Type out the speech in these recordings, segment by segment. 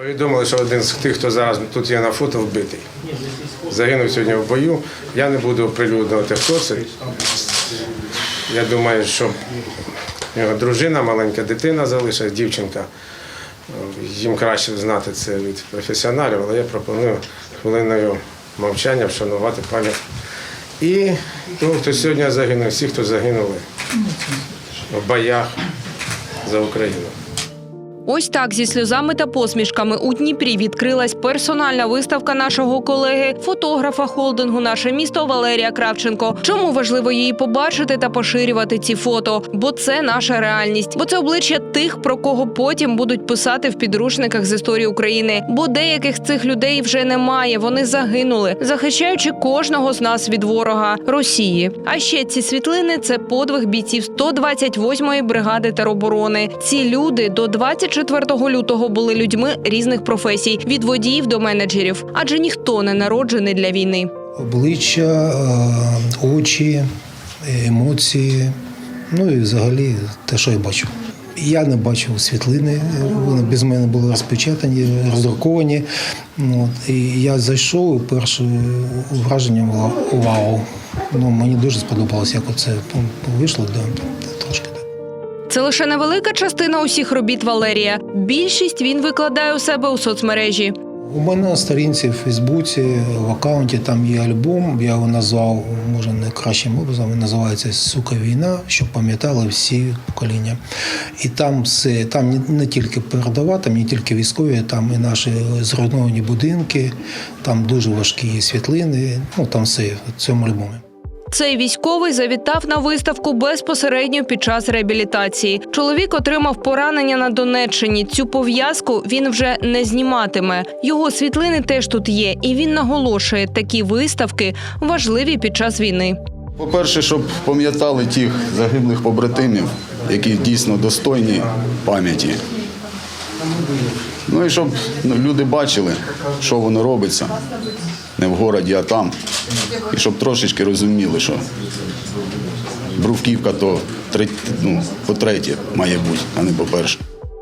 Повідомили, що один з тих, хто зараз тут є на фото, вбитий. Загинув сьогодні в бою. Я не буду оприлюднювати, хто це. Я думаю, що в нього дружина, маленька дитина залишилась, дівчинка. Їм краще знати це від професіоналів, але я пропоную хвилиною мовчання вшанувати пам'ять. І того, хто сьогодні загинув, всі, хто загинули в боях за Україну. Ось так зі сльозами та посмішками у Дніпрі відкрилась персональна виставка нашого колеги, фотографа холдингу Наше місто Валерія Кравченко. Чому важливо її побачити та поширювати ці фото? Бо це наша реальність, бо це обличчя тих, про кого потім будуть писати в підручниках з історії України. Бо деяких цих людей вже немає. Вони загинули, захищаючи кожного з нас від ворога Росії. А ще ці світлини це подвиг бійців 128-ї бригади тероборони. Ці люди до 24 лютого були людьми різних професій від водіїв до менеджерів, адже ніхто не народжений для війни. обличчя, е, очі, емоції, ну і взагалі те, що я бачу. Я не бачив світлини, вони без мене були розпечатані, роздруковані. От, і я зайшов, і перше враження було вау. Ну, мені дуже сподобалось, як це вийшло, да, трошки. Це лише невелика частина усіх робіт Валерія. Більшість він викладає у себе у соцмережі. У мене на сторінці в Фейсбуці, в аккаунті там є альбом. Я його назвав може найкращим образом. Він називається Сука війна, щоб пам'ятали всі покоління. І там все, там не, не тільки передова, там не тільки військові, там і наші зруйновані будинки, там дуже важкі світлини. Ну там все в цьому альбомі. Цей військовий завітав на виставку безпосередньо під час реабілітації. Чоловік отримав поранення на Донеччині. Цю пов'язку він вже не зніматиме. Його світлини теж тут є, і він наголошує, такі виставки важливі під час війни. По-перше, щоб пам'ятали тих загиблих побратимів, які дійсно достойні пам'яті. Ну і щоб ну, люди бачили, що воно робиться не в городі, а там. І щоб трошечки розуміли, що бруківка то ну, по-третє має бути, а не по-перше.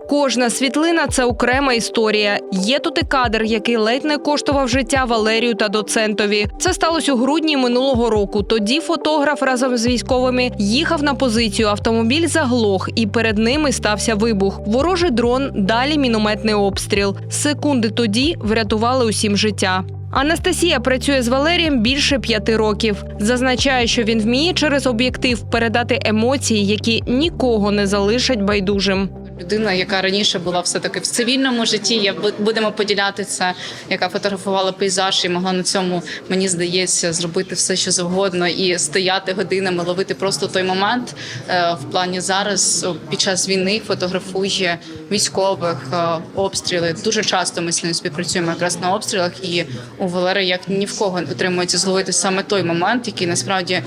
Кожна світлина це окрема історія. Є тут і кадр, який ледь не коштував життя Валерію та доцентові. Це сталося у грудні минулого року. Тоді фотограф разом з військовими їхав на позицію. Автомобіль заглох, і перед ними стався вибух. Ворожий дрон, далі мінометний обстріл. Секунди тоді врятували усім життя. Анастасія працює з Валерієм більше п'яти років. Зазначає, що він вміє через об'єктив передати емоції, які нікого не залишать байдужим. Людина, яка раніше була все таки в цивільному житті, я бу- будемо поділяти це, яка фотографувала пейзаж і могла на цьому, мені здається, зробити все, що завгодно, і стояти годинами, ловити просто той момент. Е, В плані зараз під час війни фотографує військових е, обстріли. Дуже часто ми з ним співпрацюємо якраз на обстрілах, і у Валери як ні в кого не утримується зловити саме той момент, який насправді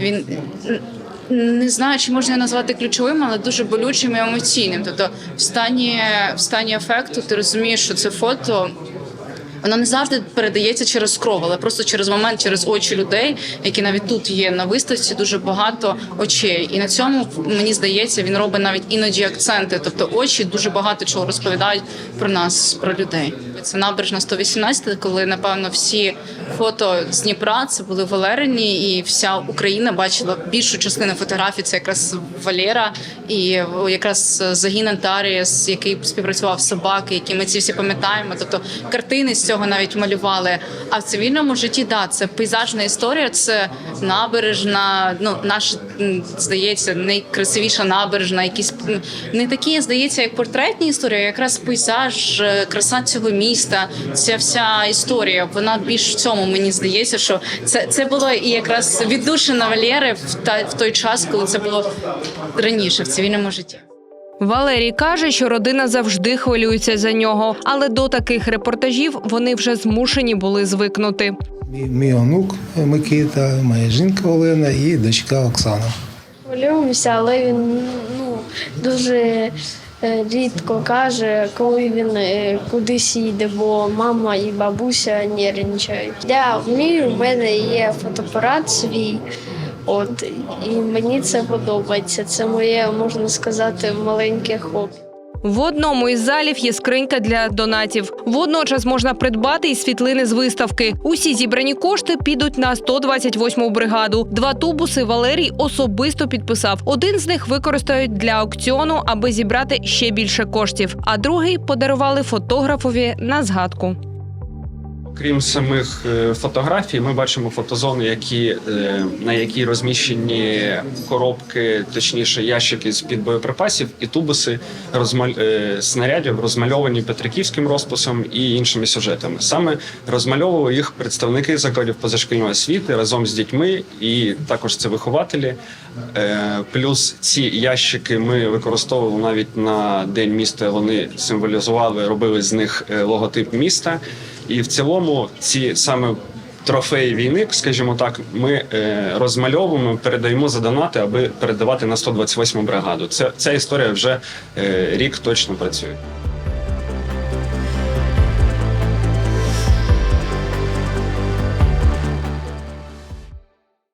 він не знаю, чи можна назвати ключовим, але дуже болючим і емоційним. Тобто, в стані, в стані ефекту ти розумієш, що це фото. Воно не завжди передається через кров, але просто через момент, через очі людей, які навіть тут є на виставці, дуже багато очей. І на цьому мені здається, він робить навіть іноді акценти. Тобто очі дуже багато чого розповідають про нас, про людей. Це набережна 118, коли напевно всі фото з Дніпра це були Валерині, і вся Україна бачила більшу частину фотографій. Це якраз Валера і якраз загін Антаріас, який співпрацював собаки, які ми ці всі пам'ятаємо. Тобто картини з цього навіть малювали. А в цивільному житті да, це пейзажна історія, це набережна. Ну наш здається, найкрасивіша набережна, якісь не такі, здається, як портретні історії, а якраз пейзаж, е, краса цього міста. Ця вся історія. Вона більш в цьому мені здається, що це, це було і якраз віддушина Валєри в та в той час, коли це було раніше в цивільному житті. Валерій каже, що родина завжди хвилюється за нього, але до таких репортажів вони вже змушені були звикнути. Мій, мій онук Микита, моя жінка Олена і дочка Оксана. Хвилюємося, але він ну, дуже рідко каже, коли він е, кудись їде, бо мама і бабуся нервничають. Я вмію, в мене є фотоапарат свій. От і мені це подобається. Це моє, можна сказати, маленьке хобі. В одному із залів є скринька для донатів. Водночас можна придбати і світлини з виставки. Усі зібрані кошти підуть на 128-му бригаду. Два тубуси Валерій особисто підписав. Один з них використають для аукціону, аби зібрати ще більше коштів. А другий подарували фотографові на згадку. Крім самих е, фотографій, ми бачимо фотозони, які, е, на якій розміщені коробки, точніше, ящики з під боєприпасів і тубуси розмаль... е, снарядів, розмальовані Петриківським розписом і іншими сюжетами. Саме розмальовували їх представники закладів позашкільної освіти разом з дітьми, і також це вихователі. Плюс ці ящики ми використовували навіть на день міста. Вони символізували, робили з них логотип міста. І в цілому ці саме трофеї війни, скажімо так, ми е, розмальовуємо, передаємо за донати, аби передавати на 128 бригаду. Це ця історія вже е, рік точно працює.